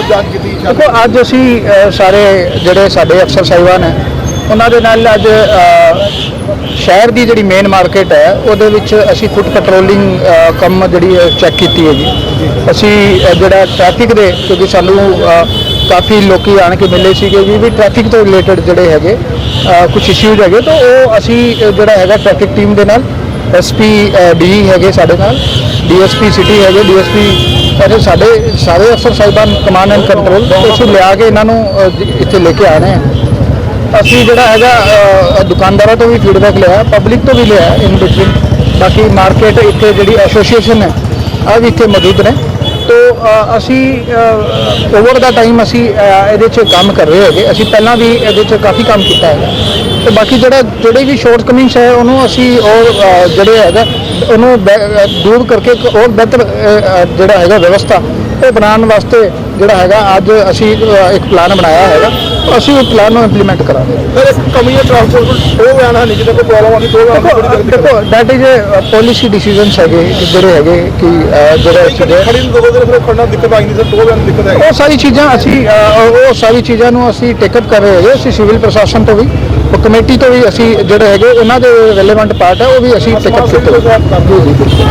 ਜਾਂਚ ਕੀਤੀ ਦੇਖੋ ਅੱਜ ਅਸੀਂ ਸਾਰੇ ਜਿਹੜੇ ਸਾਡੇ ਅਫਸਰ ਸਾਹਿਬਾਨ ਹੈ ਉਹਨਾਂ ਦੇ ਨਾਲ ਅੱਜ ਸ਼ਹਿਰ ਦੀ ਜਿਹੜੀ ਮੇਨ ਮਾਰਕੀਟ ਹੈ ਉਹਦੇ ਵਿੱਚ ਅਸੀਂ ਫੁੱਟ ਪੈਟਰੋਲਿੰਗ ਕੰਮ ਜਿਹੜੀ ਚੈੱਕ ਕੀਤੀ ਹੈ ਜੀ। ਅਸੀਂ ਜਿਹੜਾ ਟ੍ਰੈਫਿਕ ਦੇ ਕਿਉਂਕਿ ਸਾਨੂੰ ਕਾਫੀ ਲੋਕੀ ਆਣ ਕੇ ਮਿਲੇ ਸੀਗੇ ਜੀ ਵੀ ਟ੍ਰੈਫਿਕ ਤੋਂ ਰਿਲੇਟਡ ਜਿਹੜੇ ਹੈਗੇ ਕੁਝ ਇਸ਼ੂਜ਼ ਹੈਗੇ ਤਾਂ ਉਹ ਅਸੀਂ ਜਿਹੜਾ ਹੈਗਾ ਟ੍ਰੈਫਿਕ ਟੀਮ ਦੇ ਨਾਲ ਐਸਪੀ ਡੀ ਹੈਗੇ ਸਾਡੇ ਨਾਲ ਡੀਐਸਪੀ ਸਿਟੀ ਹੈਗੇ ਡੀਐਸਪੀ ਅਤੇ ਸਾਡੇ ਸਾਰੇ ਅਫਸਰ ਸਾਹਿਬਾਨ ਕਮਾਂਡ ਐਂਡ ਕੰਟਰੋਲ ਅਸੀਂ ਲਿਆ ਕੇ ਇਹਨਾਂ ਨੂੰ ਇੱਥੇ ਲੈ ਕੇ ਆ। ਰਹੇ ਹਾਂ ਅਸੀਂ ਜਿਹੜਾ ਹੈਗਾ ਦੁਕਾਨਦਾਰਾਂ ਤੋਂ ਵੀ ਫੀਡਬੈਕ ਲਿਆ ਪਬਲਿਕ ਤੋਂ ਵੀ ਲਿਆ ਇਨ ਬਿਟਵੀਨ ਬਾਕੀ ਮਾਰਕੀਟ ਇੱਥੇ ਜਿਹੜੀ ਐਸੋਸੀਏਸ਼ਨ ਹੈ ਆ ਵੀ ਇੱਥੇ ਮੌਜੂਦ ਨੇ। ਤੋ ਅਸੀਂ ਓਵਰ ਦਾ ਟਾਈਮ ਅਸੀਂ ਇਹਦੇ 'ਚ ਕੰਮ ਕਰ ਰਹੇ ਹੈਗੇ। ਅਸੀਂ ਪਹਿਲਾਂ ਵੀ ਇਹਦੇ 'ਚ ਕਾਫੀ ਕੰਮ ਕੀਤਾ ਹੈਗਾ। ਤੇ ਬਾਕੀ ਜਿਹੜਾ ਜਿਹੜੇ ਵੀ ਸ਼ਾਰਟ ਕਮਿੰਗਸ ਹੈ ਉਹਨੂੰ ਅਸੀਂ ਔਰ ਜਿਹੜੇ ਹੈਗਾ ਉਹਨੂੰ ਦੂਰ ਕਰਕੇ ਇੱਕ ਹੋਰ ਬਿਹਤਰ ਜਿਹੜਾ ਹੈਗਾ ਵਿਵਸਥਾ ਉਹ ਬਣਾਉਣ ਵਾਸਤੇ ਜਿਹੜਾ ਹੈਗਾ ਅੱਜ ਅਸੀਂ ਇੱਕ ਪਲਾਨ ਬਣਾਇਆ ਹੈਗਾ ਅਸੀਂ ਉਹ ਪਲਾਨ ਨੂੰ ਇੰਪਲੀਮੈਂਟ ਕਰਾਂਗੇ। ਸਰ ਇੱਕ ਕਮੀ ਹੈ ਟਰਾਂਸਪੋਰਟ ਉਹ ਬਿਆਨ ਹੈ ਨਹੀਂ ਜਿਹਦੇ ਕੋਈ ਪ੍ਰੋਬਲਮ ਆਉਂਦੀ ਦੋ ਬਿਆਨ ਦੇਖੋ ਦੈਟ ਇਜ਼ ਪਾਲਿਸੀ ਡਿਸੀਜਨਸ ਹੈਗੇ ਜਿਹੜੇ ਹੈਗੇ ਕਿ ਜਿਹੜੇ ਜਿਹੜੇ ਖੜੀ ਨੂੰ ਦੋ ਦਿਨ ਫਿਰ ਖੜਨਾ ਦਿੱਕਤ ਆਈ ਨਹੀਂ ਸਰ ਦੋ ਬਿਆਨ ਦਿੱਕਤ ਹੈ ਉਹ ਸਾਰੀ ਚੀਜ਼ਾਂ ਅਸੀਂ ਉਹ ਉਹ ਸਾਰੀ ਚੀਜ਼ਾਂ ਨੂੰ ਅਸੀਂ ਟੇਕਅਪ ਕਰ ਰਹੇ ਹੈਗੇ ਅਸੀਂ ਸਿਵਲ ਪ੍ਰਸ਼ਾਸਨ ਤੋਂ ਵੀ। ਉਹ ਕਮੇਟੀ ਤੋਂ ਵੀ ਅਸੀਂ ਜਿਹੜੇ ਹੈਗੇ ਉਹਨਾਂ ਦੇ ਰੈਲੇਵੈਂਟ ਪਾਰਟ ਹੈ ਉਹ ਵੀ ਅਸੀਂ ਟੇਕਅਪ ਕੀਤੇ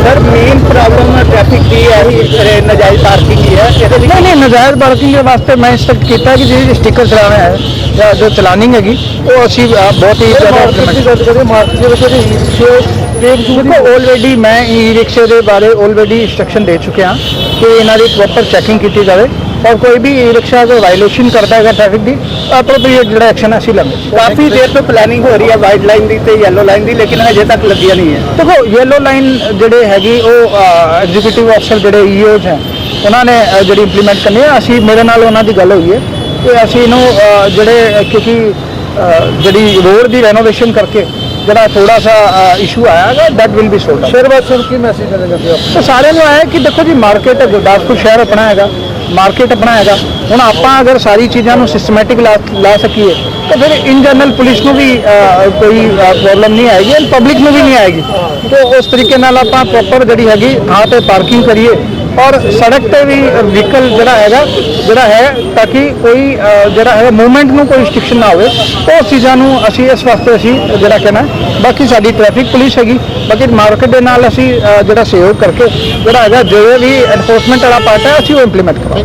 ਸਰ ਮੇਨ ਪ੍ਰੋਬਲਮ ਟ੍ਰੈਫਿਕ ਦੀ ਹੈ ਇਹ ਨਜਾਇਜ਼ ਪਾਰਕਿੰਗ ਹੀ ਹੈ। ਇਹਦੇ ਵਿੱਚ ਨਹੀਂ ਨਹੀਂ ਨਜਾਇਜ਼ ਪਾਰਕਿੰਗ ਦੇ ਵਾਸਤੇ ਮੈਂ ਇੰਸਟਰਕਟ ਕੀਤਾ ਕਿ ਜਿਹੜੀ ਸਟicker ਚਲਾਉਣਾ ਹੈ ਜਾਂ ਜੋ ਚਲਾਨਿੰਗ ਹੈਗੀ ਉਹ ਅਸੀਂ ਬਹੁਤ ਹੀ ਜ਼ਿਆਦਾ ਗੱਲ ਕਰੀਏ ਮਾਰਕੀਟ ਦੇ ਵਿੱਚ ਦੇਖੋ ਆਲਰੇਡੀ ਮੈਂ ਈ ਰਿਕਸ਼ੇ ਦੇ ਬਾਰੇ ਆਲਰੇਡੀ ਇੰਸਟਰਕਸ਼ਨ ਦੇ ਚੁੱਕਿਆ ਕਿ ਇਹਨਾਂ ਦੀ ਪ੍ਰੋਪਰ ਚੈਕਿੰਗ ਕੀਤੀ ਜਾਵੇ। ਔਰ ਕੋਈ ਵੀ ਈ ਰਿਕਸ਼ਾ ਅਗਰ ਵਾਇਲੇਸ਼ਨ ਕਰਦਾ ਹੈਗਾ ਟ੍ਰੈਫਿਕ ਦੀ ਅਪਰੋਪਰੀਏਟ ਜਿਹੜਾ ਐਕਸ਼ਨ ਅਸੀਂ ਲਵਾਂਗੇ ਕਾਫੀ ਦੇਰ ਤੋਂ ਪਲੈਨਿੰਗ ਹੋ ਰਹੀ ਹੈ ਵਾਈਟ ਲਾਈਨ ਦੀ ਤੇ ਯੈਲੋ ਲਾਈਨ ਦੀ ਲੇਕਿਨ ਹਜੇ ਤੱਕ ਲੱਗੀਆਂ ਨਹੀਂ ਹੈ। ਦੇਖੋ ਯੈਲੋ ਲਾਈਨ ਜਿਹੜੇ ਹੈਗੀ ਉਹ ਐਗਜ਼ੀਕਿਊਟਿਵ ਅਫਸਰ ਜਿਹੜੇ ਈਓਜ਼ ਹੈ ਉਹਨਾਂ ਨੇ ਜਿਹੜੀ ਇੰਪਲੀਮੈਂਟ ਕਰਨੀ ਹੈ। ਅਸੀਂ ਮੇਰੇ ਨਾਲ ਉਹਨਾਂ ਦੀ ਗੱਲ ਹੋਈ ਹੈ ਕਿ ਅਸੀਂ ਇਹਨੂੰ ਜਿਹੜੇ ਕਿਉਂਕਿ ਜਿਹੜੀ ਰੋਡ ਦੀ ਰੈਨੋਵੇਸ਼ਨ ਕਰਕੇ ਜਿਹੜਾ ਥੋੜਾ ਸਾ ਇਸ਼ੂ ਆਇਆ ਹੈਗਾ ਦੈਟ ਵਿਲ ਬੀ ਸੋਲਡ ਸ਼ੇਰ ਬਾਦ ਸਰ ਕੀ ਮੈਸੇਜ ਦੇਣਾ ਚਾਹੁੰਦੇ ਹੋ? ਸਾਰਿਆਂ ਨੂੰ ਆਇਆ ਕਿ ਦੇਖੋ ਜੀ ਮਾਰਕੀਟ ਗੁਰਦਾਸਪੁਰ ਸ਼ਹਿਰ ਆਪਣਾ ਹੈਗਾ। ਮਾਰਕੀਟ ਆਪਣਾ ਹੈਗਾ ਹੁਣ ਆਪਾਂ ਅਗਰ ਸਾਰੀ ਚੀਜ਼ਾਂ ਨੂੰ ਸਿਸਟਮੈਟਿਕ ਲਾ ਲਾ ਸਕੀਏ, ਤਾਂ ਫਿਰ ਇਨ ਜਨਰਲ ਪੁਲਿਸ ਨੂੰ ਵੀ ਕੋਈ ਪ੍ਰੋਬਲਮ ਨਹੀਂ ਆਏਗੀ ਐਂਡ ਪਬਲਿਕ ਨੂੰ ਵੀ ਨਹੀਂ ਆਏਗੀ। ਤਾਂ ਉਸ ਤਰੀਕੇ ਨਾਲ ਆਪਾਂ ਪ੍ਰੋਪਰ ਜਿਹੜੀ ਹੈਗੀ ਥਾਂ ਤੇ ਪਾਰਕਿੰਗ ਕਰੀਏ ਔਰ ਸੜਕ ਤੇ ਵੀ ਵਹੀਕਲ ਜਿਹੜਾ ਹੈਗਾ, ਜਿਹੜਾ ਹੈ ਤਾਂ ਕਿ ਕੋਈ ਜਿਹੜਾ ਹੈਗਾ ਮੂਵਮੈਂਟ ਨੂੰ ਕੋਈ ਰਿਸਟ੍ਰਿਕਸ਼ਨ ਨਾ ਹੋਵੇ, ਉਹ ਚੀਜ਼ਾਂ ਨੂੰ ਅਸੀਂ ਇਸ ਵਾਸਤੇ ਅਸੀਂ ਜਿਹੜਾ ਕਹਿਣਾ ਬਾਕੀ ਸਾਡੀ ਟ੍ਰੈਫਿਕ ਪੁਲਿਸ ਹੈਗੀ, ਬਾਕੀ ਮਾਰਕੀਟ ਦੇ ਨਾਲ ਅਸੀਂ ਜਿਹੜਾ ਸਹਿਯੋਗ ਕਰਕੇ ਜਿਹੜਾ ਹੈਗਾ ਜੋ ਵੀ ਐਨਫੋਰਸਮੈਂਟ ਵਾਲਾ ਪਾਰਟ ਹੈ, ਅਸੀਂ ਉਹ ਇੰਪਲੀਮੈਂਟ ਕਰਾਂਗੇ।